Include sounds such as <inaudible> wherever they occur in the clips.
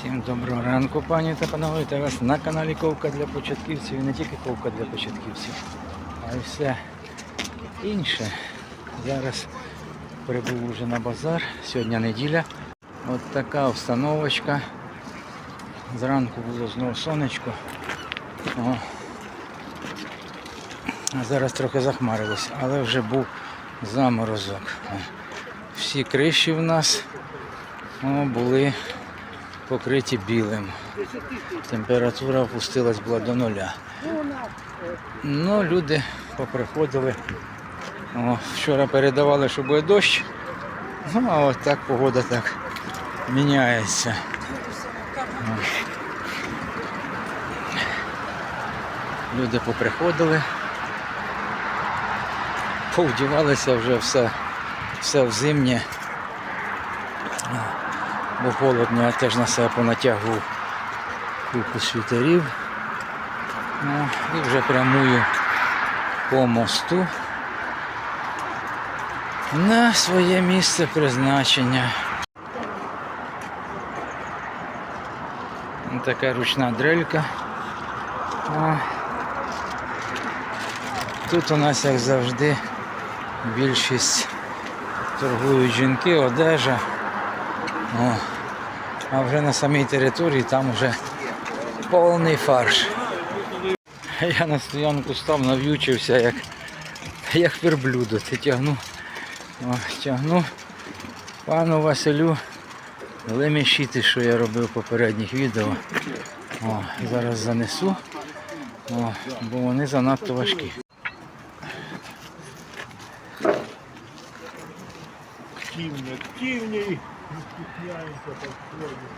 Всім доброго ранку, пані та панове. Та вас на каналі Ковка для початківців і не тільки ковка для початківців, а й все інше. Зараз прибув уже на базар. Сьогодні неділя. От така обстановочка. Зранку було знову сонечко. О. А зараз трохи захмарилося, але вже був заморозок. Всі криші в нас о, були покриті білим. Температура опустилась була до нуля. Ну, люди поприходили. О, вчора передавали, що буде дощ. Ну, а от так погода так міняється. Люди поприходили. Повдівалися вже все, все в зимнє бо холодно, я теж на себе понатягував купу світерів. Ну, і вже прямую по мосту на своє місце призначення. Така ручна дрелька. Тут у нас, як завжди, більшість торгують жінки, одежа. О, а вже на самій території там вже повний фарш. Я на стоянку став, нав'ючився як, як верблюдо. Ти тягну, о, тягну пану Василю лемішіти, що я робив в попередніх відео. О, зараз занесу, о, бо вони занадто важкі. активні, активні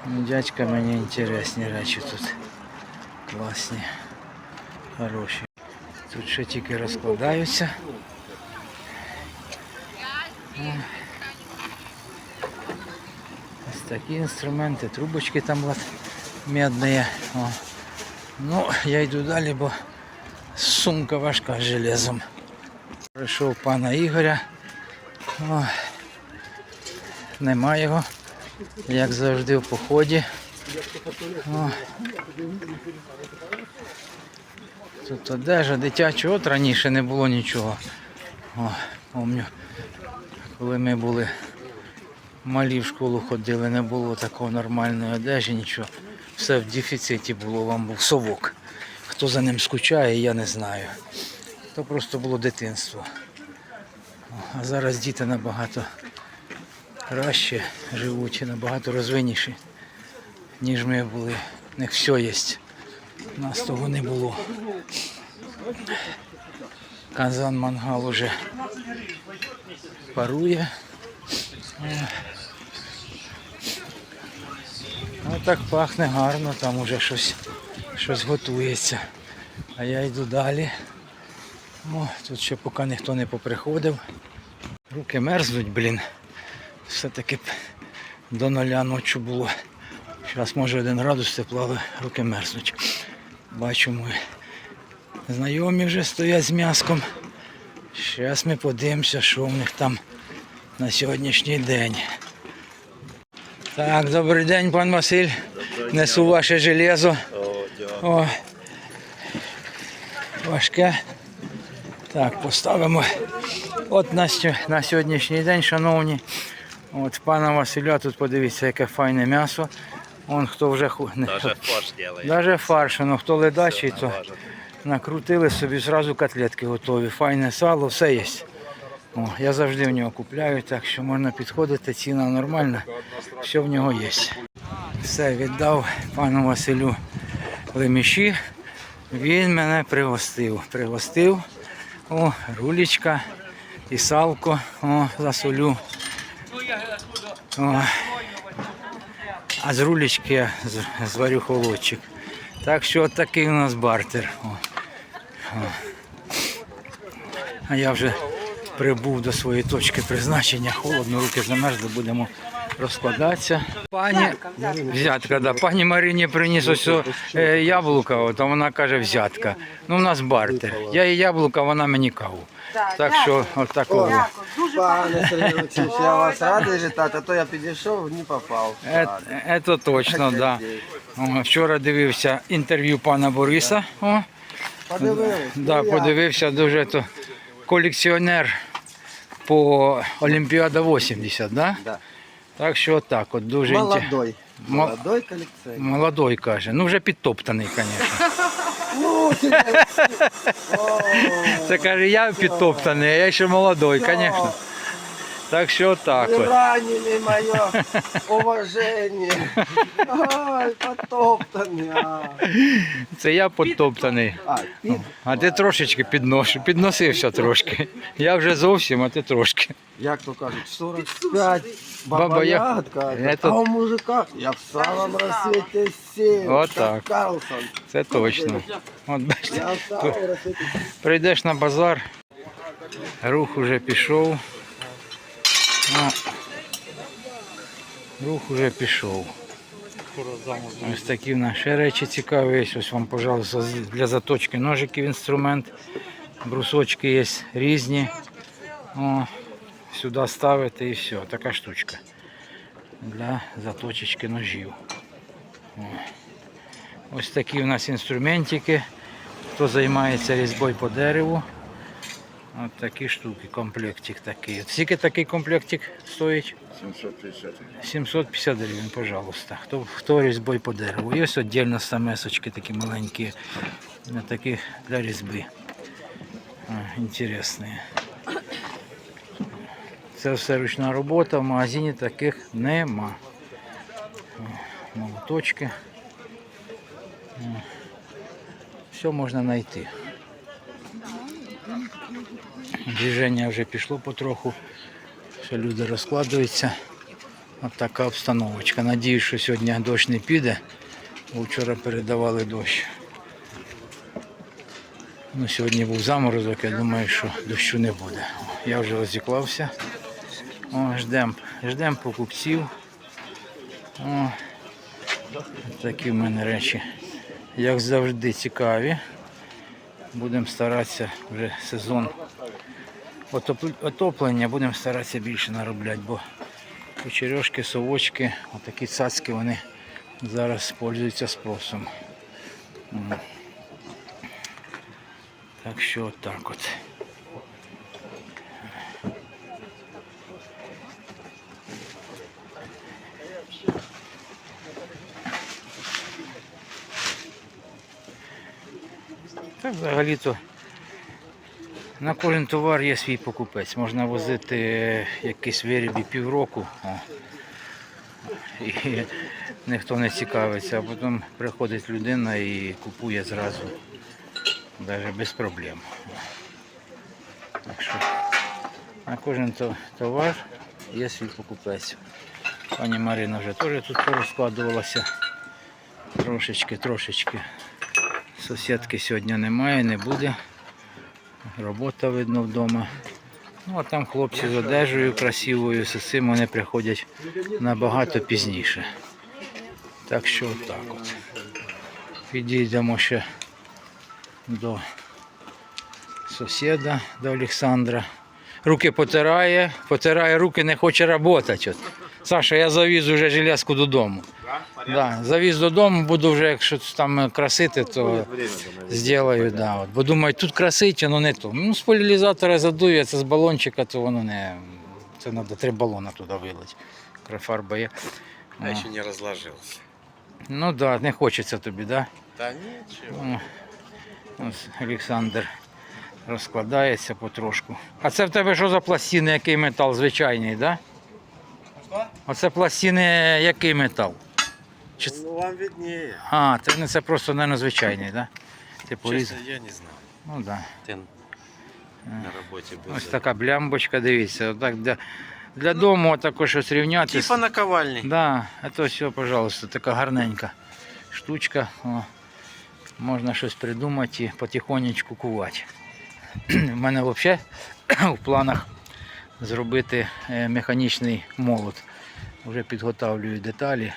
Ну, Дядька мені інтересні речі тут. Класні, хороші. Тут ще тільки розкладаються. Ось такі інструменти, трубочки там медні. Ну, я йду далі, бо сумка важка з железом. Прийшов пана Ігоря. О. Нема його як завжди в поході. О. Тут одежа дитяча, от раніше не було нічого. О, помню, коли ми були малі в школу ходили, не було такого нормальної одежі, нічого. Все в дефіциті було, вам був совок. Хто за ним скучає, я не знаю. То просто було дитинство. А зараз діти набагато краще живуть і набагато розвинніші, ніж ми були. У них все є. У нас того не було. Казан мангал уже парує. Ну так пахне гарно, там уже щось, щось готується. А я йду далі. О, тут ще поки ніхто не поприходив. Руки мерзнуть, блін. Все-таки до нуля ночі було. Зараз може один градус тепла, але руки мерзнуть. Бачу, мої знайомі вже стоять з м'яском. Зараз ми подивимося, що в них там на сьогоднішній день. Так, добрий день, пан Василь. Несу ваше железо. О, важке. Так, поставимо. От на, на сьогоднішній день, шановні. От пана Василя, тут подивіться, яке файне м'ясо. Он хто вже. Даже фарш делает. Даже фарш, ну хто ледачий, то накрутили собі зразу котлетки готові. Файне сало, все є. О, я завжди в нього купляю, так що можна підходити, ціна нормальна, все в нього є. Все, віддав пану Василю леміші. Він мене пригостив. Пригостив. О, рулічка і салко о, засолю. А з рулечки я зварю холодчик. Так що от такий у нас бартер. О. О. А я вже прибув до своєї точки призначення. Холодно, руки замерзли, будемо розкладатися. Пані взятка, да. Пані Марині приніс ось о, е, яблука, от, а вона каже взятка. Ну, у нас бартер. Я їй яблука, вона мені каву. Так, що отакого. Пане Сергій Олексійович, я вас радий вітати, а то я підійшов, не попав. Це, це точно, так. Да. О, Вчора дивився інтерв'ю пана Бориса. О, Подивились. да, ну, подивився дуже то колекціонер по Олімпіада 80, да? Да. Так що так, от дуже Молодой. Мо- Молодой колекціонер. Молодой каже. Ну вже підтоптаний, звісно. Це каже, я підтоптаний, а я ще молодой, звісно. Так що так Ви от. ранили моє уваження. Ай, потоптаний. а. Це я підтоптаний. А, під... А ти трошечки підношу, підносився трошки. Я вже зовсім, а ти трошки. Як то кажуть, 45 Баба баба Я- ягодка, Это- а у мужика я в самом рассвете сил, Вот так. Карлсон. Це точно. От бачите, Я в самом рассвете прийдеш на базар, рух уже пішов. Ну, рух уже пішов. Ось такі наші речі цікаві. є. Ось вам, пожалуйста, для заточки ножиків інструмент. Брусочки є різні. О, сюди ставити і все. Така штучка. Для заточечки ножів. О. Ось такі у нас інструментики. Хто займається різьбою по дереву. От такі штуки, комплектик такий. От Скільки такий комплектик стоїть? 750 гривень, пожалуйста. Хто, хто різьбою по дереву. Є ось віддільно стамесочки такі маленькі. на Такі для різьби. А, Інтересні. Це все ручна робота, в магазині таких нема. О, Молоточки. О, Все можна знайти. Движення вже пішло потроху. Ще люди розкладуються. От така обстановочка. Надіюсь, що сьогодні дощ не піде, бо вчора передавали дощ. Ну, сьогодні був заморозок, я думаю, що дощу не буде. Я вже розіклався. О, ждем, ждем покупців. О, такі в мене речі, як завжди, цікаві. Будемо старатися вже сезон отоплення, будемо старатися більше наробляти, бо кучерьошки, совочки, отакі цацки, вони зараз пользуються спросом. Так що отак от. Так взагалі-то на кожен товар є свій покупець. Можна возити якийсь виріб півроку. О. І ніхто не цікавиться, а потім приходить людина і купує зразу. Навіть без проблем. Так що на кожен товар є свій покупець. Пані Марина вже теж тут порозкладувалася. Трошечки, трошечки. Сусідки сьогодні немає, не буде. Робота видно вдома. Ну а там хлопці з одежею красивою, з цим вони приходять набагато пізніше. Так що отак от. Підійдемо ще до сусіда, до Олександра. Руки потирає, потирає руки, не хоче працювати. Саша, я завіз уже железку додому. Да, завіз додому, буду вже, якщо там красити, то зроблю. Да, от. Бо думаю, тут красить, воно не то. Ну, з поляризатора задує, це з балончика, то воно не. Це треба три балона туди вилити. Фарба є. А еще не разложился. Ну так, да, не хочеться тобі, так? Да ничего. Да? Ось Олександр розкладається потрошку. А це в тебе що за пластини, який метал? Звичайний, так? Да? Оце пластини який метал? Чи... Ну, вам виднее. А, це не це просто, мабуть, звичайний, так? Да? Ти порізав? Честно, я не знаю. Ну. Да. Ты на работе был. Ось така блямбочка, дивіться. Отак для, для дому також щось рівняти. Типа наковальни. Да, а то все, пожалуйста, така гарненька штучка. О, можна щось придумати і потихонечку кувати. У мене взагалі <coughs> в планах зробити е, механічний молот. Вже підготовлюю деталі.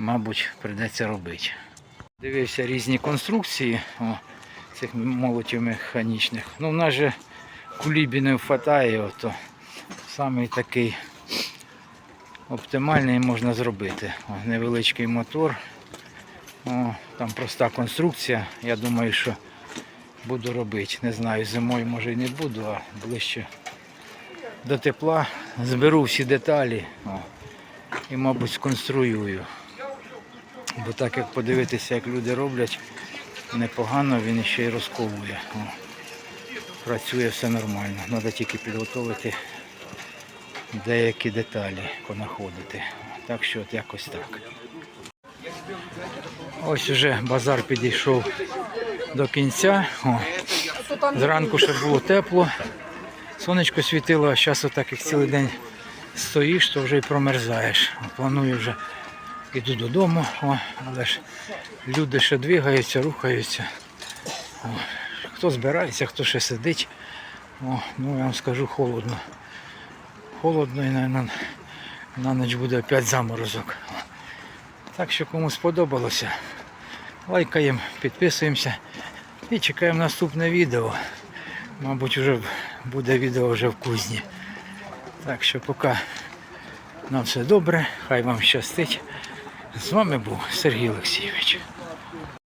Мабуть, прийдеться робити. Дивився різні конструкції о, цих молотів механічних. Ну, в нас же кулібі не вистачає, то самий такий оптимальний можна зробити. О, невеличкий мотор. О, там проста конструкція. Я думаю, що буду робити. Не знаю, зимою може і не буду, а ближче до тепла. Зберу всі деталі о, і, мабуть, сконструюю. Бо так як подивитися, як люди роблять, непогано він ще й розковує. О, працює все нормально. Треба тільки підготувати деякі деталі понаходити. Так що от якось так. Ось уже базар підійшов до кінця. О, зранку ще було тепло. Сонечко світило, а зараз отак як цілий день стоїш, то вже й промерзаєш. Планую вже іду додому, о, але ж люди ще двигаються, рухаються. О, хто збирається, хто ще сидить. О, ну я вам скажу холодно. Холодно і на, на ніч буде опять заморозок. Так що кому сподобалося, лайкаємо, підписуємося і чекаємо наступне відео. Мабуть, вже буде відео вже в кузні. Так що поки на все добре, хай вам щастить. З вами був Сергій Олексійович.